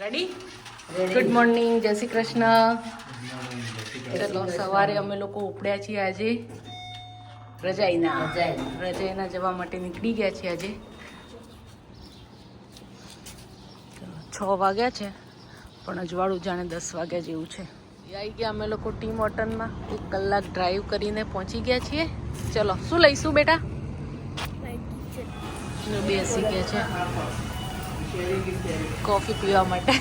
Ready good morning જય શ્રી કૃષ્ણ ચલો સવારે અમે લોકો ઉપડ્યા છીએ આજે. રજાઈના રજાઈના. જવા માટે નીકળી ગયા છીએ આજે. છ વાગ્યા છે પણ અજવાળું જાણે દસ વાગ્યા જેવું છે. આવી ગયા અમે લોકો ટીમ હોટલમાં. એક કલાક ડ્રાઈવ કરીને પહોંચી ગયા છીએ. ચલો શું લઈશું બેટા? બેસી ગયા છે. કોફી પીવા માટે.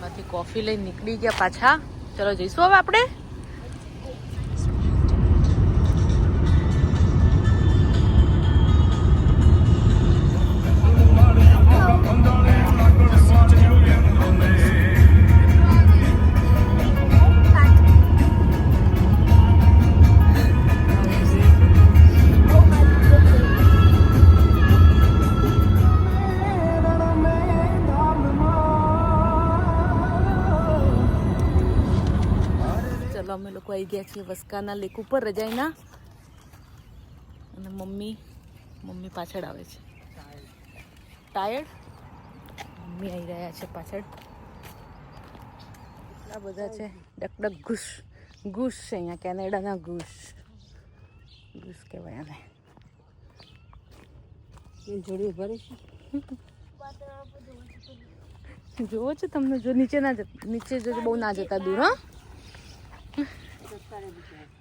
બાકી કોફી લઈને નીકળી ગયા પાછા. ચલો જઈશું હવે આપણે. આવી ગયા છીએ વસ્કાના લેક ઉપર રજાઈના. અને મમ્મી મમ્મી પાછળ આવે છે. ટાયર્ડ મમ્મી આવી રહ્યા છે પાછળ. એટલા બધા છે. ડકડક ઘૂસ. ઘૂસ છે અહીંયા કેનેડાના ઘૂસ. ઘૂસ કહેવાય આને. જોડી ભરે છે? જોવો છો તમને જો નીચે ના જતા નીચે જો બહુ ના જતા દૂર હા.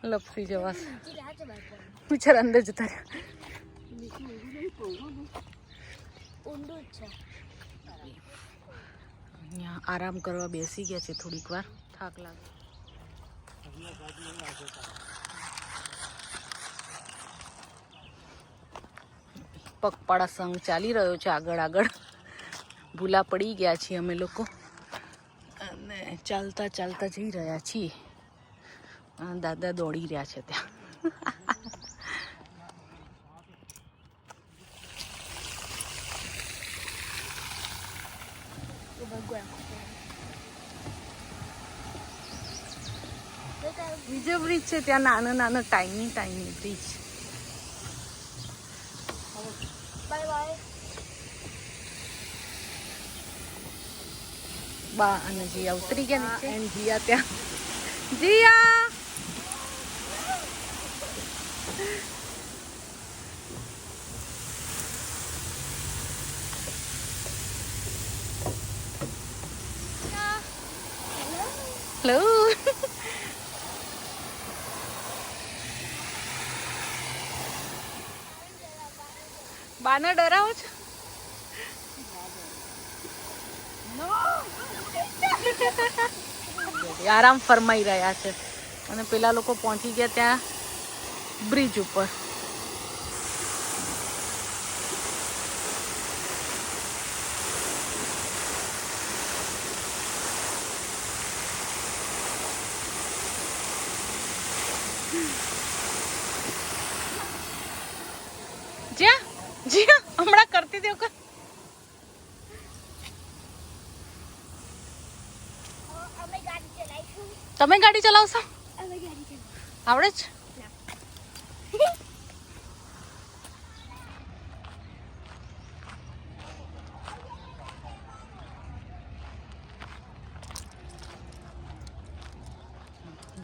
લપસી જવાસ બિચારા અંદર જતા રહ્યા. આરામ કરવા બેસી ગયા છે થોડીક વાર. થાક લાગે. પગપાળા સંઘ ચાલી રહ્યો છે આગળ આગળ. ભૂલા પડી ગયા છીએ અમે લોકો. અને ચાલતા ચાલતા જઈ રહ્યા છીએ. દાદા દોડી રહ્યા છે ત્યાં. બીજો બ્રિજ છે ત્યાં નાનો નાનો ટાઈની ટાઈની બ્રિજ બા અને જીયા ઉતરી ગયા નીચે. જીયા ત્યાં. જીયા! હેલો બાને ડરાવો છો? આરામ ફરમાઈ રહ્યા છે. અને પેલા લોકો પહોંચી ગયા ત્યાં બ્રિજ ઉપર. તમે ગાડી ચલાવશો આવડે જ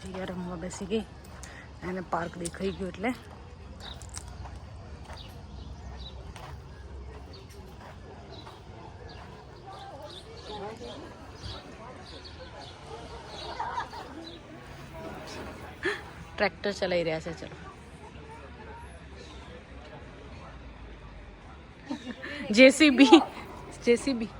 જીયા રમવા બેસી ગઈ એને પાર્ક દેખાઈ ગયું એટલે ટ્રેક્ટર ચલાવી રહ્યા છે ચલો જેસીબી જેસીબી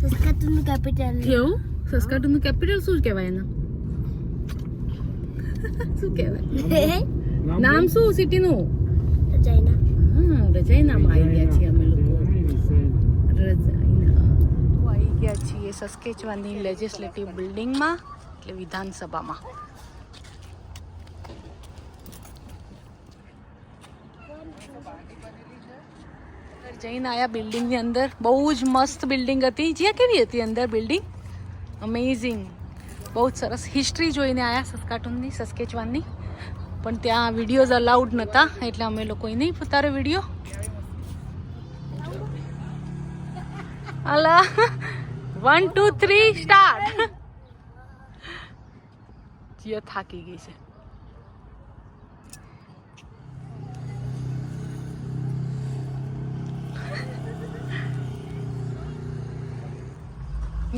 Saskatoon capital. કેવું સસ્કાટુનું કેપિટલ શું કહેવાય એનું શું કહેવાય નામ શું સિટીનું China. હા રજાઈનામાં આવી ગયા છીએ અમે લોકો રજાઈના આવી ગયા છીએ સસ્કેચવાની લેજિસ્લેટિવ બિલ્ડિંગમાં એટલે વિધાનસભામાં. જઈને આવ્યા બિલ્ડિંગની અંદર. બહુ જ મસ્ત બિલ્ડિંગ હતી. જ્યાં કેવી હતી અંદર બિલ્ડિંગ અમેઝિંગ બહુ જ સરસ હિસ્ટ્રી જોઈને આયા સસ્કાટુનની સસ્કેચવાનની પણ ત્યાં વિડીયોઝ અલાઉડ નહોતા એટલે અમે લોકોએ નહીં ઉતારે વીડિયો અલા. વન ટુ થ્રી સ્ટાર્ટ જીઓ થાકી ગઈ છે.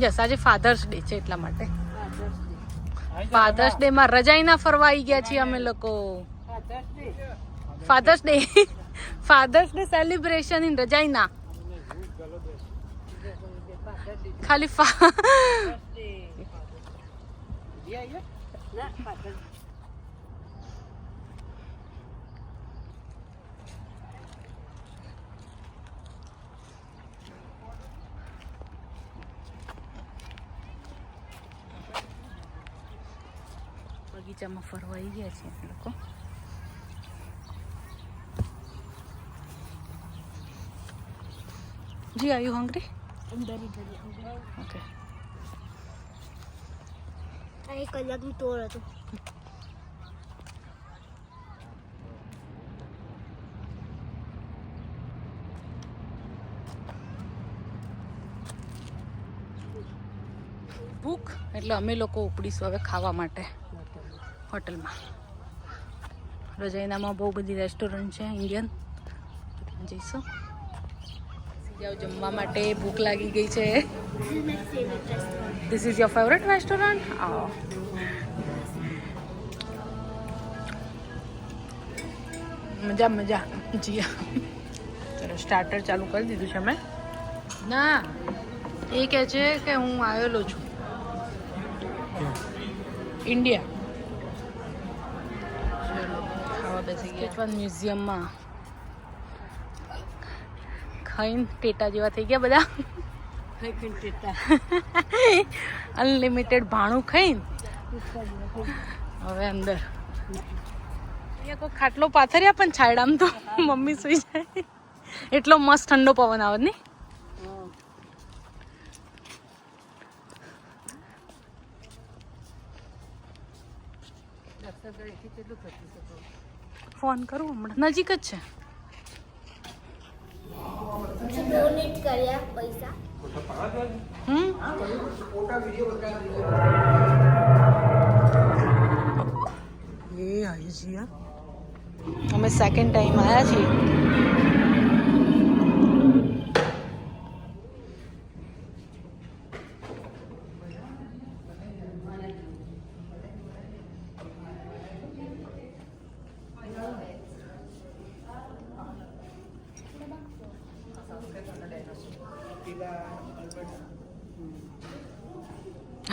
યસ આજે ફાધર્સ ડે છે એટલા માટે. ફાધર્સ ડે માં રજાઈના ફરવા આવી ગયા છીએ અમે લોકો. Father's day father's day celebration in રજાઈના ખાલી ફા બગીચામાં ફરવા આવી ગયા છીએ અમે લોકો જી you hungry? Hungry very, very hungry. Okay I ટોર હતું ભૂખ? એટલે અમે લોકો ઉપડીશું હવે ખાવા માટે. હોટલમાં. રજાઈનામાં બહુ બધી રેસ્ટોરન્ટ છે ઇન્ડિયન જઈશું. જાઓ જમવા માટે ભૂખ લાગી ગઈ છે This is my favorite restaurant. This is your favorite restaurant? Oh. મજા મજા જીયા ચલો સ્ટાર્ટર ચાલુ કરી દીધું છે મેં ના એ કહે છે કે હું આવેલો છું ઇન્ડિયા ચલો ખાવા બેસી ગયા પણ મ્યુઝિયમમાં ખાઈને ટેટા જેવા થઈ ગયા બધા. અનલિમિટેડ ભાણું ખાઈને. હવે અંદર. અહીંયા કોઈ ખાટલો પાથર્યા પણ છાયડામ તો મમ્મી સુઈ જાય. એટલો મસ્ત ઠંડો પવન આવે ને ફોન કરું હમણાં. નજીક જ છે. ડોનેટ કર્યા પૈસા હમ એ આવી છીએ અમે સેકન્ડ ટાઈમ આવ્યા છીએ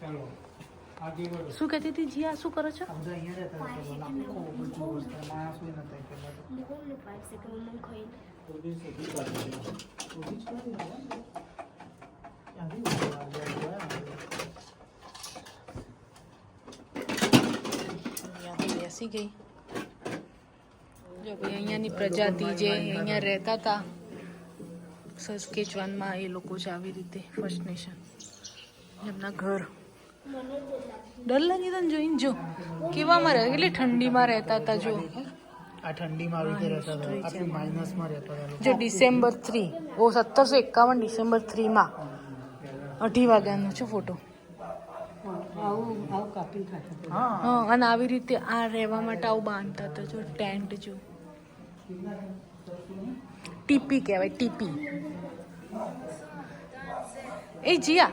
રહ્યા છે શું કહેતી હતી જીયા શું કરો છો મૂકું પાંચ સેકન્ડ મમ્મી ખાઈને અહીંયાથી બેસી ગઈ જો ભાઈ અહીંયાની પ્રજાતિ જે અહીંયા રહેતા હતા સસ્કેચવાનમાં એ લોકો છે આવી રીતે ફર્સ્ટ નેશન એમના ઘર ડર લાગી તને જોઈને જો કેવામાં રહે કેટલી ઠંડીમાં રહેતા હતા જો આ ઠંડીમાં આવી રીતે રહેતા હતા આટલી માઇનસમાં રહેતા હતા લોકો. જો ડિસેમ્બર થ્રી ઓ સત્તરસો એકાવન ડિસેમ્બર થ્રીમાં અઢી વાગ્યાનો છે ફોટો આવું આવું કાપી ખાતા હા હા અને આવી રીતે આ રહેવા માટે આવું બાંધતા હતા જો ટેન્ટ જો ટીપી કહેવાય ટીપી એ જીયા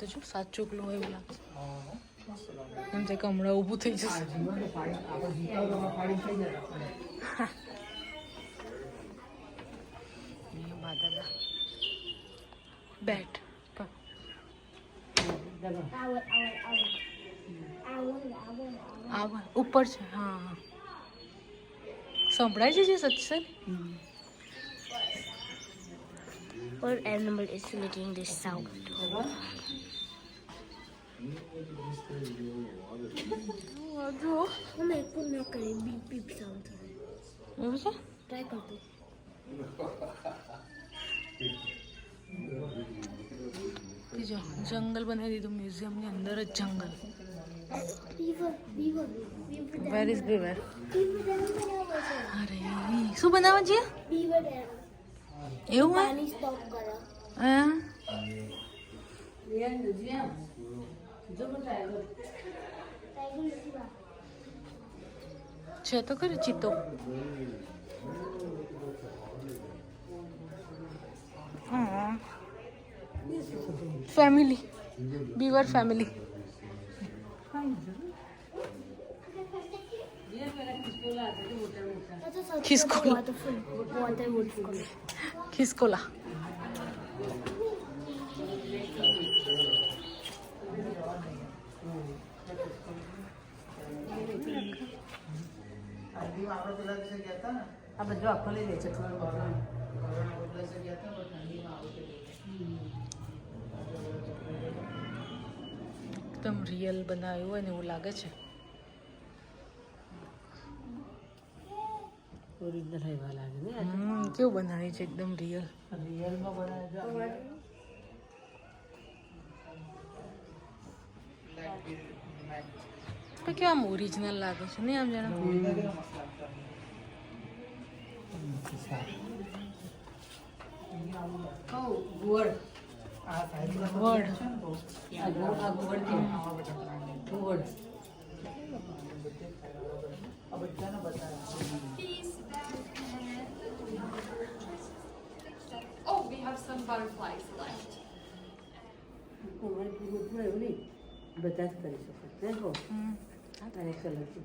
તો જો સાચું પેલું હોય એવું લાગે એમ છે કે હમણાં ઊભું થઈ જશે આ જીવનને ફાડી આપણે જીતા હોય તો ફાડી થઈ જાય અહીંયા બા દાદા બેટ આવડ આવડ આવડ આવડ આવડ આવા ઉપર છે હા હા સંભળાય છે જે સત્સંગ What animal is making this sound? Try कर दो जंगल बना दी तो म्यूज़ियम के अंदर जंगल। वेर इज़ बीवर अरे सो बना मुझे बीवर ये हुआ पानी स्टॉप करा। हाँ। ये नदियाँ પાણી સ્ટોપ કરે હા ટાઈગર નથી બા છે તો ખરી ચિત્તો હા family બીવર family ખિસકોલી. Waterfall water waterfall ખિસકોલા આ બધું આખો લઈ લે છે. થોડું બધું છે એકદમ રિયલ બનાવ્યું હોય ને એવું લાગે છે. ઓરિજિનલ એવા લાગે ને. હમ કેવું બનાવ્યું છે એકદમ રિયલ રિયલમાં બનાવે પણ કેવું આમ ઓરિજિનલ લાગે છે? નહીં આમ જાણે. કહું ગુવડ આ સાઈડમાં વડ છે ને બહુ આ ગુવડ આ ગુવડ કે આવા બધા પ્રાણી ગુવડ આ બધાને બતાવે Oh, we have some butterflies left. કોમળ પૂરું પૂરું એવું નહીં બધા જ કરી શકો ને હો અને કલરથી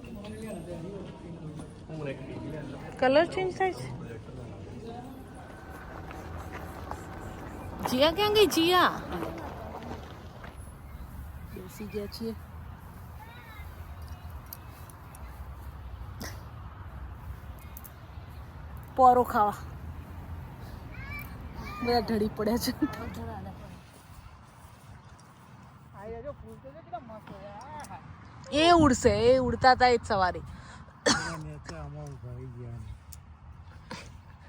colour change થાય છે? જીયા ક્યાં ગઈ? જીયા. બેસી ગયા છીએ. પોરો ખાવા. બધા ઢળી પડ્યા છે. એ ઉડશે એ ઉડતા હતા એ જ સવારે.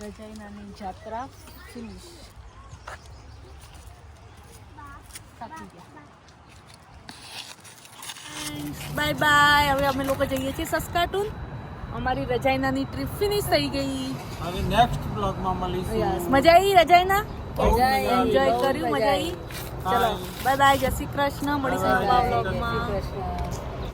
રજાઈનાની જાત્રા ફિનિશ બાય બાય હવે અમે લોકો જઈએ છીએ સસ્કાટુન અમારી રજાઈનાની ટ્રીપ ફિનિશ થઈ ગઈ હવે નેક્સ્ટ બ્લોગમાં મળીશું યસ મજા આવી રજાઈના મજા આવી. એન્જોય કર્યું મજા આવી ચલો બાય બાય જય શ્રી કૃષ્ણ મળીશું નવા Bye. vlogમાં. કૃષ્ણ